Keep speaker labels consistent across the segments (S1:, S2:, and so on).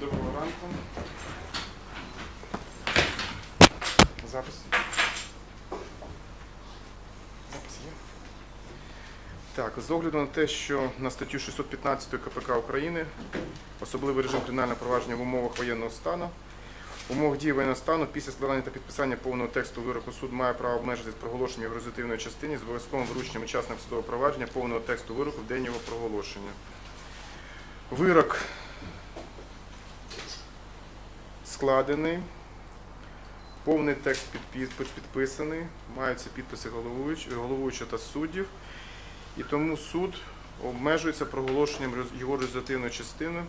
S1: Доброго ранку. Запись. Так, з огляду на те, що на статтю 615 КПК України особливий режим кримінального провадження в умовах воєнного стану. В умовах дії воєнного стану після складання та підписання повного тексту вироку суд має право обмежитись проголошенням в результативної частині з обов'язковим врученням учасникам судового провадження повного тексту вироку в день його проголошення. Вирок складений, повний текст підпис- підписаний, маються підписи головуюч- головуючого та суддів. І тому суд обмежується проголошенням його результативної частини.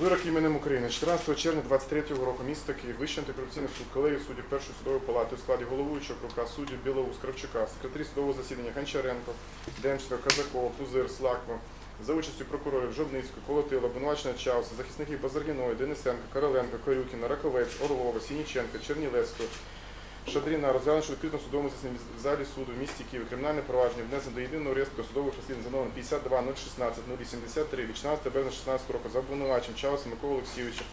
S1: Вирок іменем України 14 червня 23 року міста Київ, Вищий антикорупційний суд, колегії суддів Першої судової палати у складі головуючого крука суддів Білоус, Кравчука, секретарі судового засідання Гончаренко, Демченко, Казакова, Пузир, Слакма, за участю прокурорів Жовницького, Колотила, Обвинувачення Чауса, захисників Базаргіної, Денисенка, Короленко, Корюкіна, Раковець, Орлова, Сініченка, Чернілевського, Шадріна розглянувши в відкритому судовому засіданні в залі суду в місті Київ кримінальне провадження внесено до єдиного реєстру судових розслідувань за номером 52 016 083 від 16 березня 16 року за обвинуваченням Чауса Миколи Олексійовича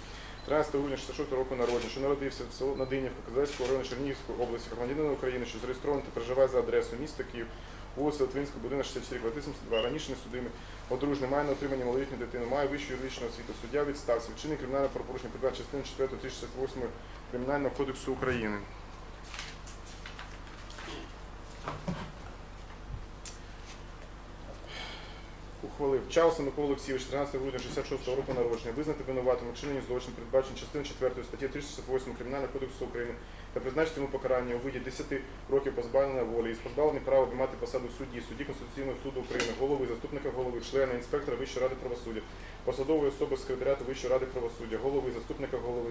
S1: 13 грудня 66 року народження, що народився в село Надинівка, Казацького району Чернігівської області, громадянина України, що зареєстрований та проживає за адресою міста Київ, вулиця Литвинська, будинок 64, квартира 72, раніше не судимий, одружний, має на отримання малолітньої дитини, має вищу юридичну освіту, суддя відстався, вчинив кримінальне правопорушення передбачено частини 4 368 Кримінального кодексу України. Ухвалив Чауса Микола Олексійович 13 грудня 66 року народження. Визнати винуватим у вчиненні злочин, передбачені частини 4 статті 368 Кримінального кодексу України та призначити йому покарання у виді 10 років позбавлення волі із позбавленням права обіймати посаду судді, судді Конституційного суду України, голови, заступника голови, члена, інспектора Вищої ради правосуддя, посадової особи секретаріату Вищої ради правосуддя, голови, заступника голови,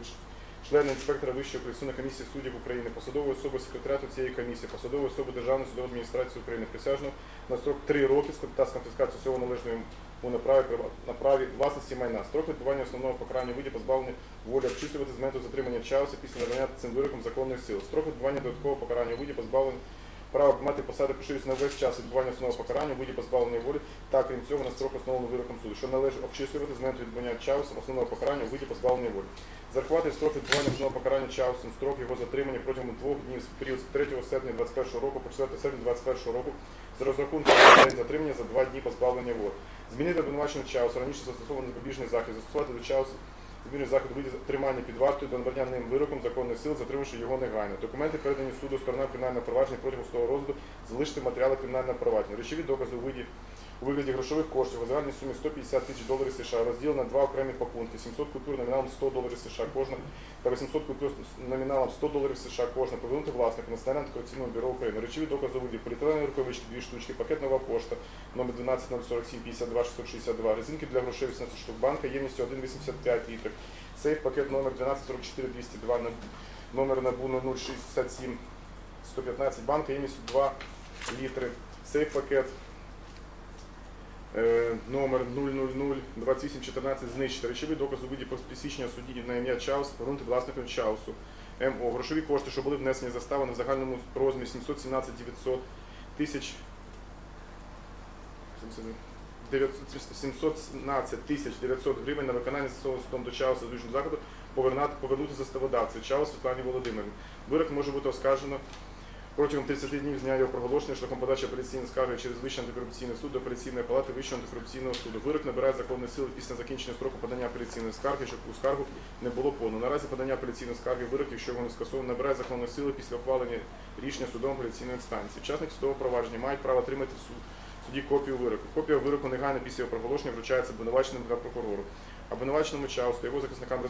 S1: члена інспектора Вищої апеляційної комісії суддів України, посадової особи секретаріату цієї комісії, посадової особи Державної судової адміністрації України, присяжного на строк 3 роки та з конфіскацією всього належного у направі на праві власності майна. Строк відбування основного покарання виді позбавлення волі обчислювати з моменту затримання часу після надання цим вироком законної сили. Строк відбування додаткового покарання виді позбавлення права мати посади поширюється на весь час відбування основного покарання у виді позбавленої волі та крім цього на строк основаного вироком суду, що належить обчислювати з моменту відбування часу основного покарання у виді позбавленої волі. Зарахувати строк відбування основного покарання часом, строк його затримання протягом двох днів з період з 3 серпня 21 року по 4 серпня 21 року з розрахунку день затримання за два дні позбавлення волі. Змінити обвинуваченого часу, раніше застосований запобіжний захід, застосувати до часу запобіжний захід у тримання під вартою до набрання ним вироком законних сил, затримавши його негайно. Документи передані суду сторонам кримінального провадження протягом свого розгляду, залишити матеріали кримінального провадження. Речові докази у виді у вигляді грошових коштів у загальній сумі 150 тисяч доларів США розділено на два окремі пакунки, 700 купюр номіналом 100 доларів США кожна та 800 купюр номіналом 100 доларів США кожна повернути власнику Національного антикорупційного бюро України. Речові докази у виді поліетиленової рукавички, дві штучки, пакет нова пошта номер 12047 52 662, резинки для грошей 18 штук, банка ємністю 1,85 літрів, сейф пакет номер 1244 202, номер набу 067 115, банка ємністю 2 літри, сейф пакет номер 000 2814 знищити. Речовий доказ у виді посвідчення судді на ім'я Чаус повернути власником Чаусу. МО. Грошові кошти, що були внесені застави в загальному розмірі 717 900 тисяч 717 тисяч 900 гривень на виконання застосованого судом до Чауса звичного заходу повернути, заставодавцю Чаус Світлані Володимирівні. Вирок може бути оскаржено протягом 30 днів з його проголошення шляхом подачі апеляційної скарги через Вищий антикорупційний суд до апеляційної палати Вищого антикорупційного суду. Вирок набирає законної сили після закінчення строку подання апеляційної скарги, щоб у скаргу не було подано. Наразі подання апеляційної скарги вирок, якщо його не скасовано, набирає законної сили після ухвалення рішення судом апеляційної інстанції. Учасники судового провадження мають право отримати в суд суді копію вироку. Копія вироку негайно після його проголошення вручається обвинуваченому та прокурору. Обвинуваченому часу його захисникам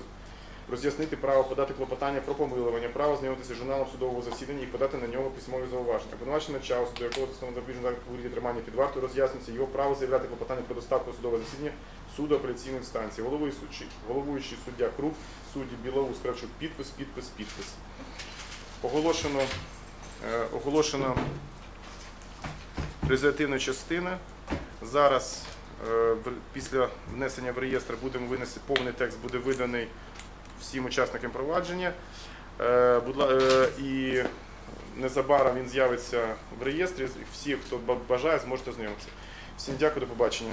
S1: роз'яснити право подати клопотання про помилування, право знайомитися з журналом судового засідання і подати на нього письмові зауваження. Обвинуваченому часу, до якого у вигляді тримання під вартою, роз'ясниться його право заявляти клопотання про доставку судового засідання суду апеляційної інстанції. Судді, головуючий суддя Круг, судді Білоус, Кравчук, підпис, підпис, підпис. Оголошено, е, оголошено результативну частину. Зараз е, після внесення в реєстр будемо винести повний текст, буде виданий всім учасникам провадження. Е, е, І незабаром він з'явиться в реєстрі. Всі, хто ба- бажає, зможете знайомитися. Всім дякую, до побачення.